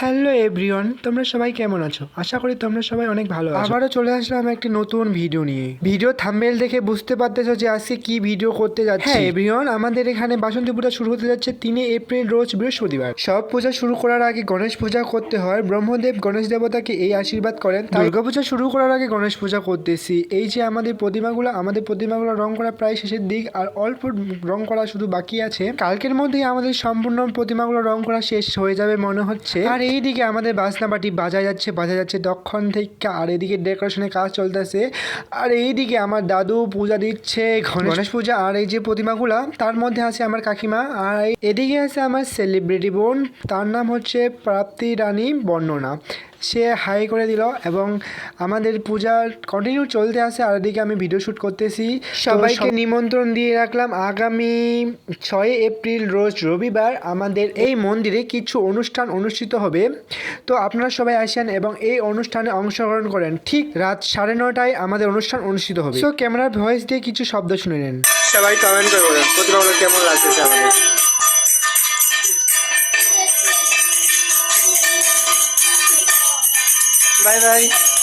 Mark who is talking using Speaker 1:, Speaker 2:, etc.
Speaker 1: Hello everyone তোমরা সবাই কেমন আছো? আশা করি তোমরা সবাই অনেক ভালো আছো। আবারও চলে আসলাম একটি নতুন ভিডিও নিয়ে। ভিডিও থাম্বেল দেখে বুঝতে পারতেছো যে আজকে কি ভিডিও করতে যাচ্ছে। হ্যাঁ এভরিওয়ান আমাদের এখানে বাসন্তী পূজা শুরু হতে যাচ্ছে তিনে এপ্রিল রোজ বৃহস্পতিবার। সব পূজা শুরু করার আগে গণেশ পূজা করতে হয়। ব্রহ্মদেব গণেশ দেবতাকে এই আশীর্বাদ করেন। দুর্গা পূজা শুরু করার আগে গণেশ পূজা করতেছি। এই যে আমাদের প্রতিমাগুলো আমাদের প্রতিমাগুলো রং করা প্রায় শেষের দিক আর অল্প রং করা শুধু বাকি আছে। কালকের মধ্যেই আমাদের সম্পূর্ণ প্রতিমাগুলো রং করা শেষ হয়ে যাবে মনে হচ্ছে। আর এইদিকে আমাদের বাসনাবাটি বাজা যাচ্ছে বাজা যাচ্ছে দক্ষণ থেকে আর এদিকে ডেকোরেশনের কাজ চলতেছে। আর এইদিকে আমার দাদু পূজা দিচ্ছে গণেশ পূজা আর এই যে প্রতিমাগুলা তার মধ্যে আছে আমার কাকিমা আর এদিকে আছে আমার সেলিব্রিটি বোন তার নাম হচ্ছে প্রাপ্তি রানী বর্ণনা। সে হাই করে দিল এবং আমাদের পূজা কন্টিনিউ চলতে আছে। আর এদিকে আমি ভিডিও শ্যুট করতেছি। সবাইকে নিমন্ত্রণ দিয়ে রাখলাম। আগামী ছয় এপ্রিল রোজ রবিবার আমাদের এই মন্দিরে কিছু অনুষ্ঠান অনুষ্ঠিত হবে। তো আপনারা সবাই আসেন এবং এই অনুষ্ঠানে অংশগ্রহণ করেন। ঠিক রাত সাড়ে নটায় আমাদের অনুষ্ঠান অনুষ্ঠিত হবে। তো ক্যামেরার ভয়েস দিয়ে কিছু শব্দ শুনে নেন।
Speaker 2: সবাই কমেন্ট করে বলেন। কেমন লাগতেছে আমাদের? 拜拜。